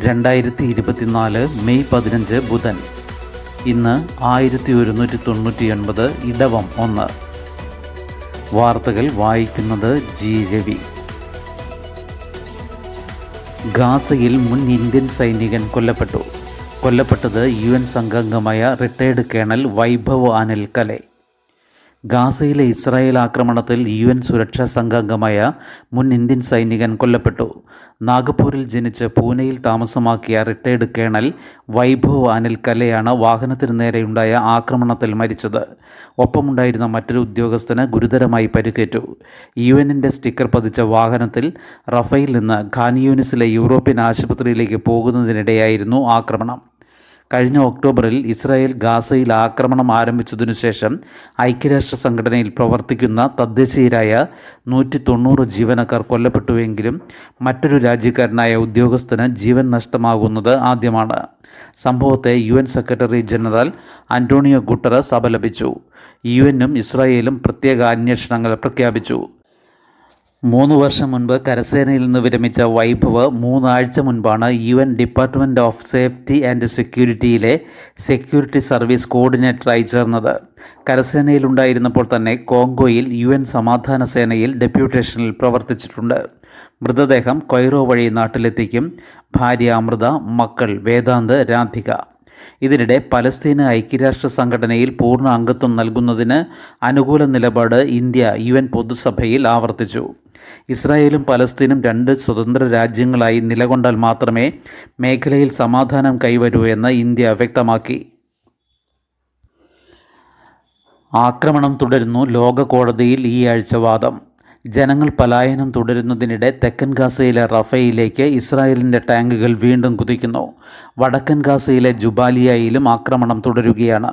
രണ്ടായിരത്തി ഇരുപത്തിനാല് മെയ് പതിനഞ്ച് ബുധൻ. ഇന്ന് ആയിരത്തി ഒരുന്നൂറ്റി തൊണ്ണൂറ്റി ഒൻപത് ഇടവം ഒന്ന്. വാർത്തകൾ വായിക്കുന്നത് ജി രവി. ഗാസയിൽ മുൻ ഇന്ത്യൻ സൈനികൻ കൊല്ലപ്പെട്ടു. കൊല്ലപ്പെട്ടത് യു എൻ സംഘാംഗമായ റിട്ടയർഡ് കേണൽ വൈഭവ് അനിൽ കലെ ഗാസയിലെ ഇസ്രായേൽ ആക്രമണത്തിൽ യു എൻ സുരക്ഷാ സംഘാംഗമായ മുൻ ഇന്ത്യൻ സൈനികൻ കൊല്ലപ്പെട്ടു. നാഗ്പൂരിൽ ജനിച്ച് പൂനെയിൽ താമസമാക്കിയ റിട്ടയർഡ് കേണൽ വൈഭവ് അനിൽ കലയാണ് വാഹനത്തിന് നേരെയുണ്ടായ ആക്രമണത്തിൽ മരിച്ചത്. ഒപ്പമുണ്ടായിരുന്ന മറ്റൊരു ഉദ്യോഗസ്ഥന് ഗുരുതരമായി പരിക്കേറ്റു. യു എന്നിന്റെ സ്റ്റിക്കർ പതിച്ച വാഹനത്തിൽ റഫയിൽ നിന്ന് ഖാനിയൂനിസിലെ യൂറോപ്യൻ ആശുപത്രിയിലേക്ക് പോകുന്നതിനിടെയായിരുന്നു ആക്രമണം. കഴിഞ്ഞ ഒക്ടോബറിൽ ഇസ്രായേൽ ഗാസയിൽ ആക്രമണം ആരംഭിച്ചതിനു ശേഷം ഐക്യരാഷ്ട്ര സംഘടനയിൽ പ്രവർത്തിക്കുന്ന തദ്ദേശീയരായ നൂറ്റി തൊണ്ണൂറ് ജീവനക്കാർ കൊല്ലപ്പെട്ടുവെങ്കിലും മറ്റൊരു രാജ്യക്കാരനായ ഉദ്യോഗസ്ഥന് ജീവൻ നഷ്ടമാകുന്നത് ആദ്യമാണ്. സംഭവത്തെ U N secretary general Antonio Guterres അപലപിച്ചു. യു എന്നും ഇസ്രായേലും പ്രത്യേക അന്വേഷണങ്ങൾ പ്രഖ്യാപിച്ചു. മൂന്ന് വർഷം മുൻപ് കരസേനയിൽ നിന്ന് വിരമിച്ച വൈഭവ് മൂന്നാഴ്ച മുൻപാണ് U N department of safety and സെക്യൂരിറ്റിയിലെ security service കോർഡിനേറ്ററായി ചേർന്നത്. കരസേനയിലുണ്ടായിരുന്നപ്പോൾ തന്നെ കോങ്കോയിൽ യു എൻ സമാധാന സേനയിൽ ഡെപ്യൂട്ടേഷനിൽ പ്രവർത്തിച്ചിട്ടുണ്ട്. മൃതദേഹം കൊയ്റോ വഴി നാട്ടിലെത്തിക്കും. ഭാര്യ അമൃത മക്കൾ വേദാന്ത് രാധിക. ഇതിനിടെ പലസ്തീന് ഐക്യരാഷ്ട്ര സംഘടനയിൽ പൂർണ അംഗത്വം നൽകുന്നതിന് അനുകൂല നിലപാട് ഇന്ത്യ യു പൊതുസഭയിൽ ആവർത്തിച്ചു. ഇസ്രായേലും പലസ്തീനും രണ്ട് സ്വതന്ത്ര രാജ്യങ്ങളായി നിലകൊണ്ടാൽ മാത്രമേ മേഖലയിൽ സമാധാനം കൈവരൂ എന്ന് ഇന്ത്യ വ്യക്തമാക്കി. ആക്രമണം തുടരുന്നു ലോക കോടതിയിൽ ഈ ആഴ്ച വാദം. ജനങ്ങൾ പലായനം തുടരുന്നതിനിടെ തെക്കൻ ഗാസയിലെ റഫയിലേക്ക് ഇസ്രായേലിന്റെ ടാങ്കുകൾ വീണ്ടും കുതിക്കുന്നു. വടക്കൻ ഗാസയിലെ ജുബാലിയയിലും ആക്രമണം തുടരുകയാണ്.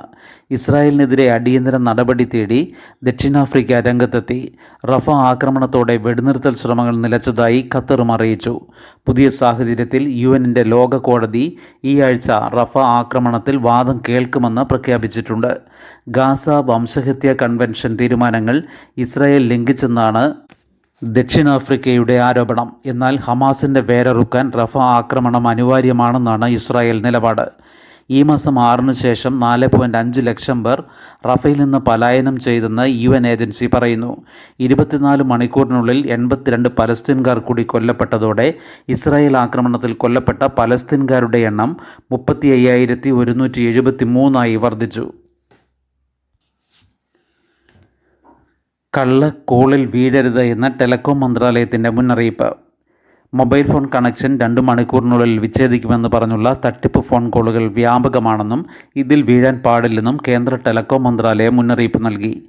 ഇസ്രായേലിനെതിരെ അടിയന്തര നടപടി തേടി ദക്ഷിണാഫ്രിക്ക രംഗത്തെത്തി. റഫ ആക്രമണത്തോടെ വെടിനിർത്തൽ ശ്രമങ്ങൾ നിലച്ചതായി ഖത്തറും അറിയിച്ചു. പുതിയ സാഹചര്യത്തിൽ യു എന്നിന്റെ ലോക കോടതി ഈ ആഴ്ച റഫ ആക്രമണത്തിൽ വാദം കേൾക്കുമെന്ന് പ്രഖ്യാപിച്ചിട്ടുണ്ട്. ഗാസ വംശഹത്യ കൺവെൻഷൻ തീരുമാനങ്ങൾ ഇസ്രായേൽ ലംഘിച്ചെന്നാണ് ദക്ഷിണാഫ്രിക്കയുടെ ആരോപണം. എന്നാൽ ഹമാസിന്റെ വേരറുക്കാൻ റഫ ആക്രമണം അനിവാര്യമാണെന്നാണ് ഇസ്രായേൽ നിലപാട്. ഈ മാസം ആറിന് ശേഷം നാല് പോയിന്റ് അഞ്ച് ലക്ഷം പേർ റഫയിൽ നിന്ന് പലായനം ചെയ്തെന്ന് യു എൻ ഏജൻസി പറയുന്നു. ഇരുപത്തിനാല് മണിക്കൂറിനുള്ളിൽ എൺപത്തിരണ്ട് പലസ്തീൻകാർ കൂടി കൊല്ലപ്പെട്ടതോടെ ഇസ്രായേൽ ആക്രമണത്തിൽ കൊല്ലപ്പെട്ട പലസ്തീൻകാരുടെ എണ്ണം മുപ്പത്തി അയ്യായിരത്തി ഒരുന്നൂറ്റി എഴുപത്തി മൂന്നായി വർദ്ധിച്ചു. കള്ള കോളിൽ വീഴരുത് എന്ന ടെലകോം മന്ത്രാലയത്തിന്റെ മുന്നറിയിപ്പ്. മൊബൈൽ ഫോൺ കണക്ഷൻ രണ്ട് മണിക്കൂറിനുള്ളിൽ വിച്ഛേദിക്കുമെന്ന് പറഞ്ഞുള്ള തട്ടിപ്പ് ഫോൺ കോളുകൾ വ്യാപകമാണെന്നും ഇതിൽ വീഴാൻ പാടില്ലെന്നും കേന്ദ്ര ടെലകോം മന്ത്രാലയം മുന്നറിയിപ്പ് നൽകി.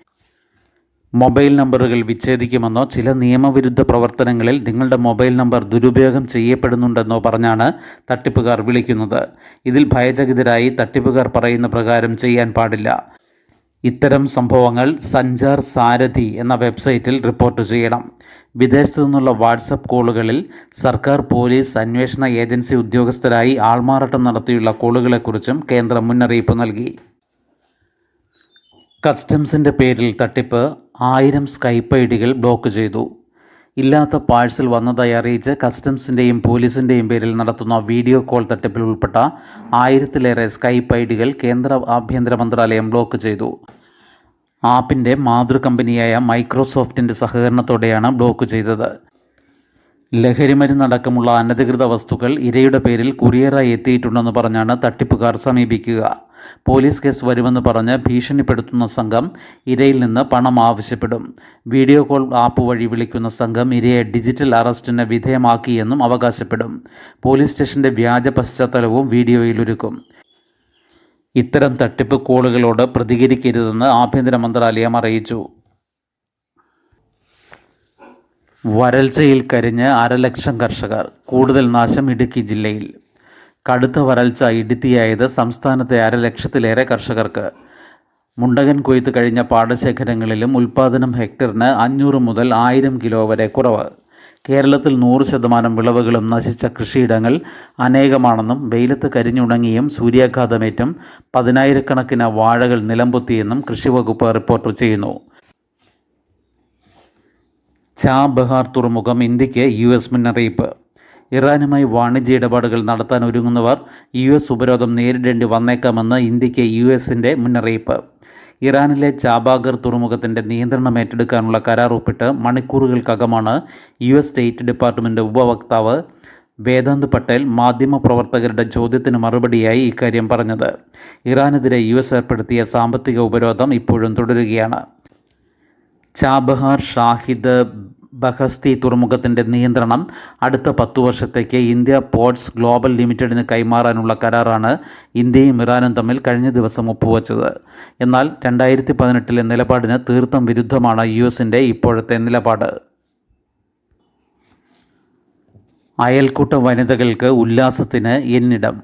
മൊബൈൽ നമ്പറുകൾ വിച്ഛേദിക്കുമെന്നോ ചില നിയമവിരുദ്ധ പ്രവർത്തനങ്ങളിൽ നിങ്ങളുടെ മൊബൈൽ നമ്പർ ദുരുപയോഗം ചെയ്യപ്പെടുന്നുണ്ടെന്നോ പറഞ്ഞാണ് തട്ടിപ്പുകാർ വിളിക്കുന്നത്. ഇതിൽ ഭയചകിതരായി തട്ടിപ്പുകാർ പറയുന്ന പ്രകാരം ചെയ്യാൻ പാടില്ല. ഇത്തരം സംഭവങ്ങൾ സഞ്ചാർ സാരഥി എന്ന വെബ്സൈറ്റിൽ റിപ്പോർട്ട് ചെയ്യണം. വിദേശത്തു നിന്നുള്ള വാട്സപ്പ് കോളുകളിൽ സർക്കാർ പോലീസ് അന്വേഷണ ഏജൻസി ഉദ്യോഗസ്ഥരായി ആൾമാറാട്ടം നടത്തിയുള്ള കോളുകളെക്കുറിച്ചും കേന്ദ്രം മുന്നറിയിപ്പ് നൽകി. കസ്റ്റംസിന്റെ പേരിൽ തട്ടിപ്പ് ആയിരം സ്കൈപ്പ് ഐ ഡികൾ ബ്ലോക്ക് ചെയ്തു. ഇല്ലാത്ത പാഴ്സൽ വന്നതായി അറിയിച്ച് കസ്റ്റംസിന്റെയും പോലീസിന്റെയും പേരിൽ നടത്തുന്ന വീഡിയോ കോൾ തട്ടിപ്പിൽ ഉൾപ്പെട്ട ആയിരത്തിലേറെ സ്കൈപ്പ് ഐ ഡികൾ കേന്ദ്ര ആഭ്യന്തര മന്ത്രാലയം ബ്ലോക്ക് ചെയ്തു. ആപ്പിന്റെ മാതൃ കമ്പനിയായ മൈക്രോസോഫ്റ്റിന്റെ സഹകരണത്തോടെയാണ് ബ്ലോക്ക് ചെയ്തത്. ലഹരിമരുന്നടക്കമുള്ള അനധികൃത വസ്തുക്കൾ ഇരയുടെ പേരിൽ കുറിയറായി എത്തിയിട്ടുണ്ടെന്ന് പറഞ്ഞാണ് തട്ടിപ്പുകാർ സമീപിക്കുക. പോലീസ് കേസ് വരുമെന്ന് പറഞ്ഞ് ഭീഷണിപ്പെടുത്തുന്ന സംഘം ഇരയിൽ നിന്ന് പണം ആവശ്യപ്പെടും. വീഡിയോ കോൾ ആപ്പ് വഴി വിളിക്കുന്ന സംഘം ഇരയെ ഡിജിറ്റൽ അറസ്റ്റിന് വിധേയമാക്കിയെന്നും അവകാശപ്പെടും. പോലീസ് സ്റ്റേഷന്റെ വ്യാജ പശ്ചാത്തലവും വീഡിയോയിൽ ഒരുക്കും. ഇത്തരം തട്ടിപ്പ് കോളുകളോട് പ്രതികരിക്കരുതെന്ന് ആഭ്യന്തര മന്ത്രാലയം അറിയിച്ചു. വരൾച്ചയിൽ കരിഞ്ഞ് അരലക്ഷം കർഷകർ. കൂടുതൽ നാശം ഇടുക്കി ജില്ലയിൽ. കടുത്ത വരൾച്ച ഇടുത്തിയായത് സംസ്ഥാനത്തെ അരലക്ഷത്തിലേറെ കർഷകർക്ക്. മുണ്ടകൻ കൊയ്ത്ത് കഴിഞ്ഞ പാടശേഖരങ്ങളിലും ഉൽപ്പാദനം ഹെക്ടറിന് അഞ്ഞൂറ് മുതൽ ആയിരം കിലോ വരെ കുറവ്. കേരളത്തിൽ നൂറ് ശതമാനം വിളവുകളും നശിച്ച കൃഷിയിടങ്ങൾ അനേകമാണെന്നും വെയിലത്ത് കരിഞ്ഞുണങ്ങിയും സൂര്യാഘാതമേറ്റും പതിനായിരക്കണക്കിന് വാഴകൾ നിലംപൊത്തിയെന്നും കൃഷിവകുപ്പ് റിപ്പോർട്ട് ചെയ്യുന്നു. ചാ ചാബഹാർ തുറമുഖം ഇന്ത്യയ്ക്ക് യു എസ് മുന്നറിയിപ്പ്. ഇറാനുമായി വാണിജ്യ ഇടപാടുകൾ നടത്താൻ ഒരുങ്ങുന്നവർ യു എസ് ഉപരോധം നേരിടേണ്ടി വന്നേക്കാമെന്ന് ഇന്ത്യയ്ക്ക് യു എസിന്റെ മുന്നറിയിപ്പ്. ഇറാനിലെ ചാബാഗർ തുറമുഖത്തിന്റെ നിയന്ത്രണം ഏറ്റെടുക്കാനുള്ള കരാർ ഒപ്പിട്ട് മണിക്കൂറുകൾക്കകമാണ് യു എസ് സ്റ്റേറ്റ് ഡിപ്പാർട്ട്മെന്റ് ഉപവക്താവ് വേദാന്ത് പട്ടേൽ മാധ്യമപ്രവർത്തകരുടെ ചോദ്യത്തിന് മറുപടിയായി ഇക്കാര്യം പറഞ്ഞത്. ഇറാനെതിരെ യു എസ് ഏർപ്പെടുത്തിയ സാമ്പത്തിക ഉപരോധം ഇപ്പോഴും തുടരുകയാണ്. ചാബഹാർ ഷാഹിദ് ബഹസ്തി തുറമുഖത്തിന്റെ നിയന്ത്രണം അടുത്ത പത്തു വർഷത്തേക്ക് ഇന്ത്യ പോർട്സ് ഗ്ലോബൽ ലിമിറ്റഡിന് കൈമാറാനുള്ള കരാറാണ് ഇന്ത്യയും ഇറാനും തമ്മിൽ കഴിഞ്ഞ ദിവസം ഒപ്പുവച്ചത്. എന്നാൽ രണ്ടായിരത്തി പതിനെട്ടിലെ നിലപാടിന് തീർത്തും വിരുദ്ധമാണ് യു എസിന്റെ ഇപ്പോഴത്തെ നിലപാട്. അയൽക്കൂട്ട വനിതകൾക്ക് ഉല്ലാസത്തിന് എന്നിടം.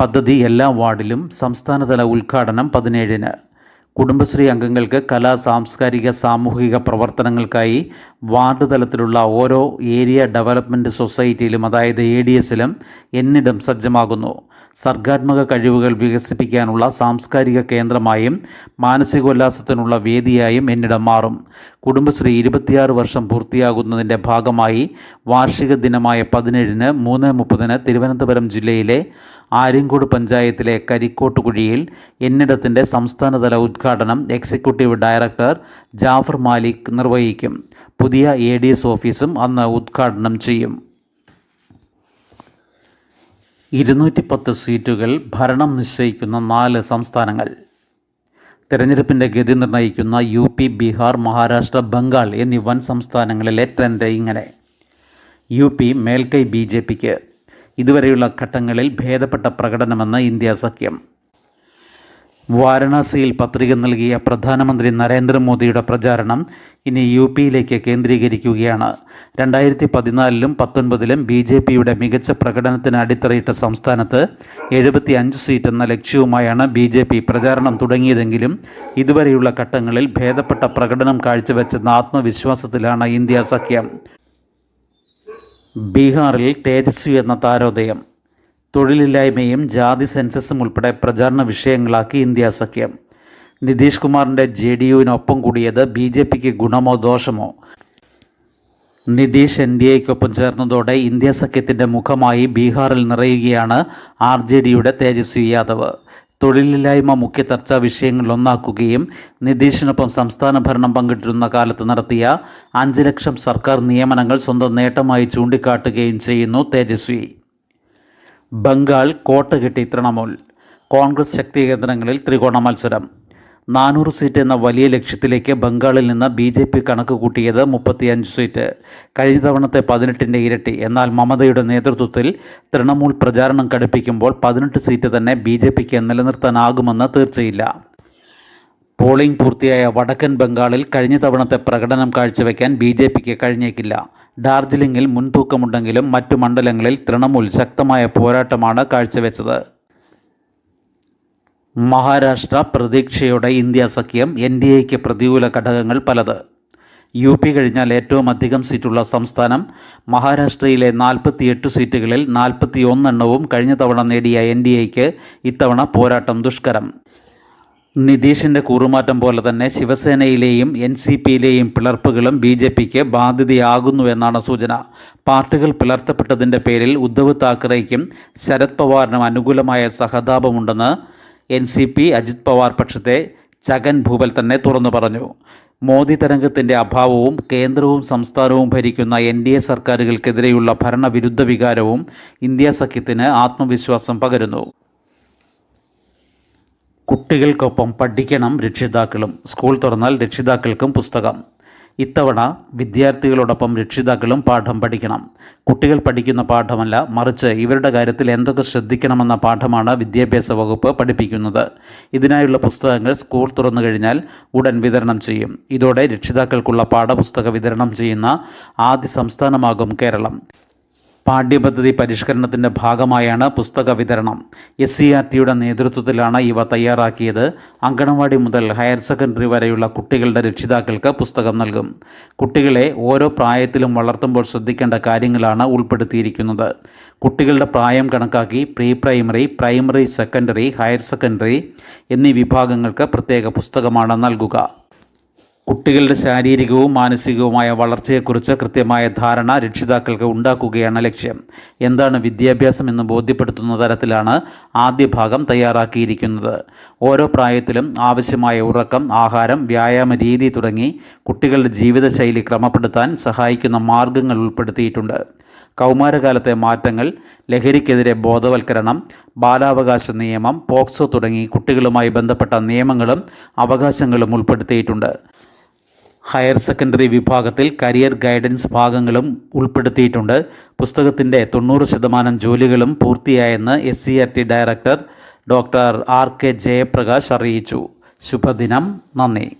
പദ്ധതി എല്ലാ വാർഡിലും സംസ്ഥാനതല ഉദ്ഘാടനം പതിനേഴിന്. കുടുംബശ്രീ അംഗങ്ങൾക്ക് കലാ സാംസ്കാരിക സാമൂഹിക പ്രവർത്തനങ്ങൾക്കായി വാർഡ് തലത്തിലുള്ള ഓരോ ഏരിയ ഡെവലപ്മെന്റ് സൊസൈറ്റിയിലും അതായത് എ ഡി എസിലും എന്നിടം സജ്ജമാകുന്നു. സർഗാത്മക കഴിവുകൾ വികസിപ്പിക്കാനുള്ള സാംസ്കാരിക കേന്ദ്രമായും മാനസികോല്ലാസത്തിനുള്ള വേദിയായും എന്നിടം മാറും. കുടുംബശ്രീ ഇരുപത്തിയാറ് വർഷം പൂർത്തിയാകുന്നതിന്റെ ഭാഗമായി വാർഷിക ദിനമായ പതിനേഴിന് മൂന്ന് മുപ്പതിന് തിരുവനന്തപുരം ജില്ലയിലെ ആര്യങ്കോട് പഞ്ചായത്തിലെ കരിക്കോട്ടുകുഴിയിൽ എന്നിടത്തിന്റെ സംസ്ഥാനതല ഉദ്ഘാടനം എക്സിക്യൂട്ടീവ് ഡയറക്ടർ ജാഫർ മാലിക് നിർവഹിക്കും. പുതിയ എ ഓഫീസും അന്ന് ഉദ്ഘാടനം ചെയ്യും. ഇരുന്നൂറ്റി പത്ത് സീറ്റുകൾ ഭരണം നിശ്ചയിക്കുന്ന നാല് സംസ്ഥാനങ്ങൾ. തെരഞ്ഞെടുപ്പിന്റെ ഗതി നിർണയിക്കുന്ന യു പി ബീഹാർ മഹാരാഷ്ട്ര ബംഗാൾ എന്നീ വൻ സംസ്ഥാനങ്ങളിലെ ട്രെൻഡ് ഇങ്ങനെ. യു പി മേൽക്കൈ ബി ജെ പിക്ക്. ഇതുവരെയുള്ള ഘട്ടങ്ങളിൽ ഭേദപ്പെട്ട പ്രകടനമെന്ന് ഇന്ത്യ സഖ്യം. വാരണാസിയിൽ പത്രിക നൽകിയ പ്രധാനമന്ത്രി നരേന്ദ്രമോദിയുടെ പ്രചാരണം ഇനി യു പിയിലേക്ക് കേന്ദ്രീകരിക്കുകയാണ്. രണ്ടായിരത്തി പതിനാലിലും പത്തൊൻപതിലും ബി ജെ പിയുടെ മികച്ച പ്രകടനത്തിന് അടിത്തറയിട്ട സംസ്ഥാനത്ത് എഴുപത്തി അഞ്ച് സീറ്റ് എന്ന ലക്ഷ്യവുമായാണ് ബി ജെ പി പ്രചാരണം തുടങ്ങിയതെങ്കിലും ഇതുവരെയുള്ള ഘട്ടങ്ങളിൽ ഭേദപ്പെട്ട പ്രകടനം കാഴ്ചവെച്ചെന്ന ആത്മവിശ്വാസത്തിലാണ് ഇന്ത്യ സഖ്യം. ബീഹാറിൽ തേജസ്വി എന്ന താരോദയം. തൊഴിലില്ലായ്മയും ജാതി സെൻസസും ഉൾപ്പെടെ പ്രചാരണ വിഷയങ്ങളാക്കി ഇന്ത്യ സഖ്യം. നിതീഷ് കുമാറിന്റെ ജെ ഡി യുവിനൊപ്പം കൂടിയത് ബി ജെ പിക്ക് ഗുണമോ ദോഷമോ? നിതീഷ് എൻ ഡി എക്കൊപ്പം ചേർന്നതോടെ ഇന്ത്യ സഖ്യത്തിന്റെ മുഖമായി ബീഹാറിൽ നിറയുകയാണ് ആർ ജെ ഡിയുടെ തേജസ്വി യാദവ്. തൊഴിലില്ലായ്മ മുഖ്യ ചർച്ചാ വിഷയങ്ങളിലൊന്നാക്കുകയും നിതീഷിനൊപ്പം സംസ്ഥാന ഭരണം പങ്കിട്ടിരുന്ന കാലത്ത് നടത്തിയ അഞ്ച് ലക്ഷം സർക്കാർ നിയമനങ്ങൾ സ്വന്തം നേട്ടമായി ചൂണ്ടിക്കാട്ടുകയും ചെയ്യുന്നു തേജസ്വി. ബംഗാൾ കോട്ട കെട്ടി തൃണമൂൽ. കോൺഗ്രസ് ശക്തി കേന്ദ്രങ്ങളിൽ ത്രികോണ മത്സരം. നാനൂറ് സീറ്റ് എന്ന വലിയ ലക്ഷ്യത്തിലേക്ക് ബംഗാളിൽ നിന്ന് ബി ജെ പി കണക്ക് കൂട്ടിയത് മുപ്പത്തിയഞ്ച് സീറ്റ്. കഴിഞ്ഞ തവണത്തെ പതിനെട്ടിന്റെ ഇരട്ടി. എന്നാൽ മമതയുടെ നേതൃത്വത്തിൽ തൃണമൂൽ പ്രചാരണം കടുപ്പിക്കുമ്പോൾ പതിനെട്ട് സീറ്റ് തന്നെ ബി ജെ പിക്ക് നിലനിർത്താനാകുമെന്ന് തീർച്ചയില്ല. പോളിംഗ് പൂർത്തിയായ വടക്കൻ ബംഗാളിൽ കഴിഞ്ഞ തവണത്തെ പ്രകടനം കാഴ്ചവെക്കാൻ ബി ജെ പിക്ക് കഴിഞ്ഞേക്കില്ല. ഡാർജിലിംഗിൽ മുൻതൂക്കമുണ്ടെങ്കിലും മറ്റു മണ്ഡലങ്ങളിൽ തൃണമൂൽ ശക്തമായ പോരാട്ടമാണ് കാഴ്ചവെച്ചത്. മഹാരാഷ്ട്ര പ്രതീക്ഷയുടെ ഇന്ത്യ സഖ്യം എൻ ഡി എക്ക് പ്രതികൂല ഘടകങ്ങൾ പലത്. യു പി കഴിഞ്ഞാൽ ഏറ്റവും അധികം സീറ്റുള്ള സംസ്ഥാനം മഹാരാഷ്ട്രയിലെ നാൽപ്പത്തിയെട്ട് സീറ്റുകളിൽ നാൽപ്പത്തി ഒന്നെണ്ണവും കഴിഞ്ഞ തവണ നേടിയ എൻ ഡി എക്ക് ഇത്തവണ പോരാട്ടം ദുഷ്കരം. നിതീഷിന്റെ കൂറുമാറ്റം പോലെ തന്നെ ശിവസേനയിലെയും എൻ സി പിയിലെയും പിളർപ്പുകളും ബി ജെ പിക്ക് ബാധ്യതയാകുന്നു എന്നാണ് സൂചന. പാർട്ടികൾ പിളർത്തപ്പെട്ടതിന്റെ പേരിൽ ഉദ്ധവ് താക്കറേക്കും ശരത് പവാറിനും അനുകൂലമായ സഹതാപമുണ്ടെന്ന് N C P Ajit Pawar പക്ഷത്തെ Chhagan Bhujbal തന്നെ തുറന്നു പറഞ്ഞു. മോദി തരംഗത്തിന്റെ അഭാവവും കേന്ദ്രവും സംസ്ഥാനവും ഭരിക്കുന്ന എൻ ഡി എ സർക്കാരുകൾക്കെതിരെയുള്ള ഭരണവിരുദ്ധ വികാരവും ഇന്ത്യ സഖ്യത്തിന് ആത്മവിശ്വാസം പകരുന്നു. കുട്ടികൾക്കൊപ്പം പഠിക്കണം രക്ഷിതാക്കളും. സ്കൂൾ തുറന്നാൽ രക്ഷിതാക്കൾക്കും പുസ്തകം. ഇത്തവണ വിദ്യാർത്ഥികളോടൊപ്പം രക്ഷിതാക്കളും പാഠം പഠിക്കണം. കുട്ടികൾ പഠിക്കുന്ന പാഠമല്ല മറിച്ച് ഇവരുടെ കാര്യത്തിൽ എന്തൊക്കെ ശ്രദ്ധിക്കണമെന്ന പാഠമാണ് വിദ്യാഭ്യാസ വകുപ്പ് പഠിപ്പിക്കുന്നത്. ഇതിനായുള്ള പുസ്തകങ്ങൾ സ്കൂൾ തുറന്നു കഴിഞ്ഞാൽ ഉടൻ വിതരണം ചെയ്യും. ഇതോടെ രക്ഷിതാക്കൾക്കുള്ള പാഠപുസ്തക വിതരണം ചെയ്യുന്ന ആദ്യ സംസ്ഥാനമാകും കേരളം. പാഠ്യപദ്ധതി പരിഷ്കരണത്തിന്റെ ഭാഗമായാണ് പുസ്തക വിതരണം. എസ് സി ആർ ടിയുടെ നേതൃത്വത്തിലാണ് ഇവ തയ്യാറാക്കിയത്. അങ്കണവാടി മുതൽ ഹയർ സെക്കൻഡറി വരെയുള്ള കുട്ടികളുടെ രക്ഷിതാക്കൾക്ക് പുസ്തകം നൽകും. കുട്ടികളെ ഓരോ പ്രായത്തിലും വളർത്തുമ്പോൾ ശ്രദ്ധിക്കേണ്ട കാര്യങ്ങളാണ് ഉൾപ്പെടുത്തിയിരിക്കുന്നത്. കുട്ടികളുടെ പ്രായം കണക്കാക്കി pre primary primary secondary higher secondary എന്നീ വിഭാഗങ്ങൾക്ക് പ്രത്യേക പുസ്തകമാണ് നൽകുക. കുട്ടികളുടെ ശാരീരികവും മാനസികവുമായ വളർച്ചയെക്കുറിച്ച് കൃത്യമായ ധാരണ രക്ഷിതാക്കൾക്ക് ഉണ്ടാക്കുകയാണ് ലക്ഷ്യം. എന്താണ് വിദ്യാഭ്യാസം എന്ന് ബോധ്യപ്പെടുത്തുന്ന തരത്തിലാണ് ആദ്യ ഭാഗം തയ്യാറാക്കിയിരിക്കുന്നത്. ഓരോ പ്രായത്തിലും ആവശ്യമായ ഉറക്കം ആഹാരം വ്യായാമ രീതി തുടങ്ങി കുട്ടികളുടെ ജീവിതശൈലി ക്രമപ്പെടുത്താൻ സഹായിക്കുന്ന മാർഗങ്ങൾ ഉൾപ്പെടുത്തിയിട്ടുണ്ട്. കൗമാരകാലത്തെ മാറ്റങ്ങൾ ലഹരിക്കെതിരെ ബോധവൽക്കരണം ബാലാവകാശ നിയമം പോക്സോ തുടങ്ങി കുട്ടികളുമായി ബന്ധപ്പെട്ട നിയമങ്ങളും അവകാശങ്ങളും ഉൾപ്പെടുത്തിയിട്ടുണ്ട്. ഹയർ സെക്കൻഡറി വിഭാഗത്തിൽ കരിയർ ഗൈഡൻസ് ഭാഗങ്ങളും ഉൾപ്പെടുത്തിയിട്ടുണ്ട്. പുസ്തകത്തിന്റെ തൊണ്ണൂറ് ശതമാനം ജോലികളും പൂർത്തിയായെന്ന് S C R T director doctor R K Jayaprakash അറിയിച്ചു. ശുഭദിനം. നന്ദി.